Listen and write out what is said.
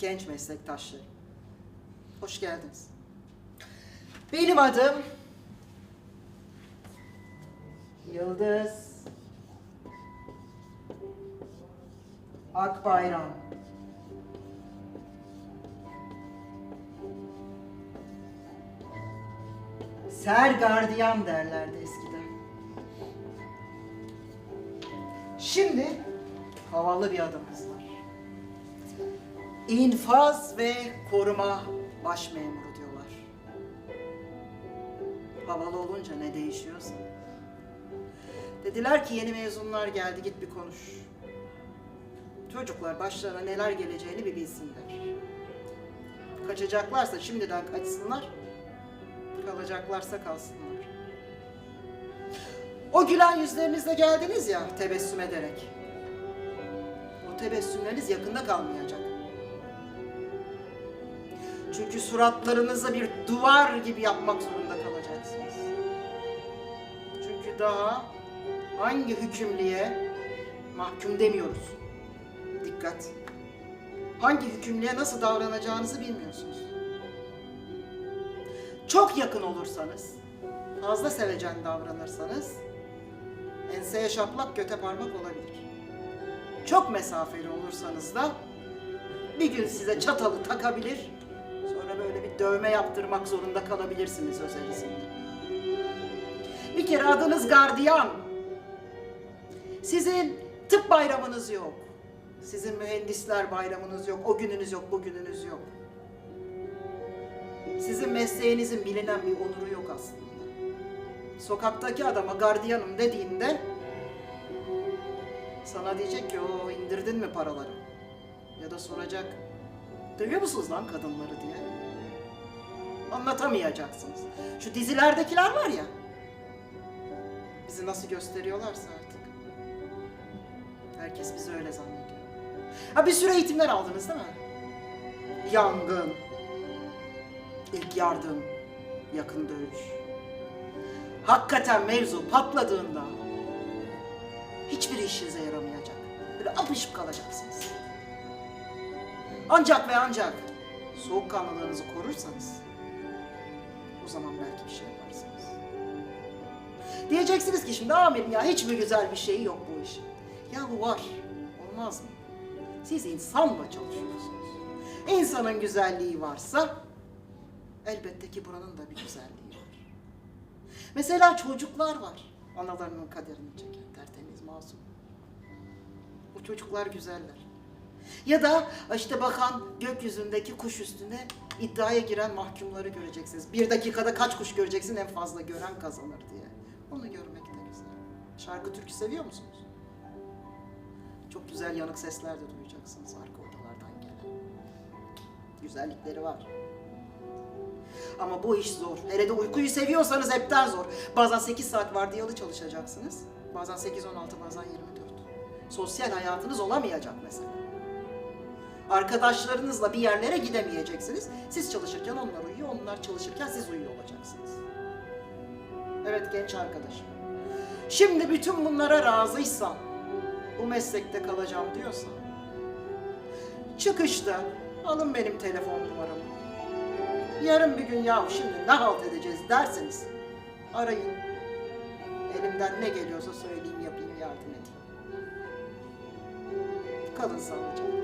genç meslektaşlarım. Hoş geldiniz. Benim adım Yıldız Akbayram. Ser gardiyan derlerdi eskiden. Şimdi havalı bir adamımız var. İnfaz ve koruma baş memuru diyorlar. Havalı olunca ne değişiyorsa. Dediler ki yeni mezunlar geldi git bir konuş. Çocuklar başlarına neler geleceğini bir bilsinler. Kaçacaklarsa şimdiden kaçsınlar. Kalacaklarsa kalsınlar. O gülen yüzlerinizle geldiniz ya tebessüm ederek. O tebessümleriniz yakında kalmayacak. Çünkü suratlarınızı bir duvar gibi yapmak zorunda kalacaksınız. Çünkü daha hangi hükümlüye mahkum demiyoruz. Dikkat. Hangi hükümlüye nasıl davranacağınızı bilmiyorsunuz. Çok yakın olursanız, fazla sevecen davranırsanız, enseye şaplak göte parmak olabilir. Çok mesafeli olursanız da bir gün size çatalı takabilir, dövme yaptırmak zorunda kalabilirsiniz özel isimle. Bir kere adınız gardiyan. Sizin tıp bayramınız yok. Sizin mühendisler bayramınız yok. O gününüz yok, bu gününüz yok. Sizin mesleğinizin bilinen bir onuru yok aslında. Sokaktaki adama gardiyanım dediğinde sana diyecek ki o indirdin mi paraları? Ya da soracak dövüyor musunuz lan kadınları diye. Anlatamayacaksınız. Şu dizilerdekiler var ya bizi nasıl gösteriyorlarsa artık. Herkes bizi öyle zannediyor. Ha bir sürü eğitimler aldınız değil mi? Yangın, ilk yardım, yakın dövüş. Hakikaten mevzu patladığında hiçbir işinize yaramayacak. Böyle apışıp kalacaksınız. Ancak ve ancak soğukkanlılığınızı korursanız o zaman belki bir şey yaparsınız. Diyeceksiniz ki şimdi amirim ya hiç mi güzel bir şey yok bu işin? Ya bu var. Olmaz mı? Siz insanla çalışıyorsunuz. İnsanın güzelliği varsa elbette ki buranın da bir güzelliği var. Mesela çocuklar var. Analarının kaderini çeken tertemiz masum. Bu çocuklar güzeller. Ya da işte bakan gökyüzündeki kuş üstüne iddiaya giren mahkumları göreceksiniz. Bir dakikada kaç kuş göreceksin en fazla gören kazanır diye. Onu görmek de güzel. Şarkı türkü seviyor musunuz? Çok güzel yanık sesler de duyacaksınız arka odalardan gelen. Güzellikleri var. Ama bu iş zor. Hele de uykuyu seviyorsanız hepten zor. Bazen 8 saat vardiyalı çalışacaksınız. Bazen 8-16, bazen 24. Sosyal hayatınız olamayacak mesela. Arkadaşlarınızla bir yerlere gidemeyeceksiniz. Siz çalışırken onlar uyuyor, onlar çalışırken siz uyuyor olacaksınız. Evet genç arkadaşım. Şimdi bütün bunlara razıysan, bu meslekte kalacağım diyorsan, çıkışta alın benim telefon numaramı. Yarın bir gün ya şimdi ne halt edeceğiz derseniz arayın. Elimden ne geliyorsa söyleyeyim, yapayım, yardım edeyim. Kalın sağlıcakla.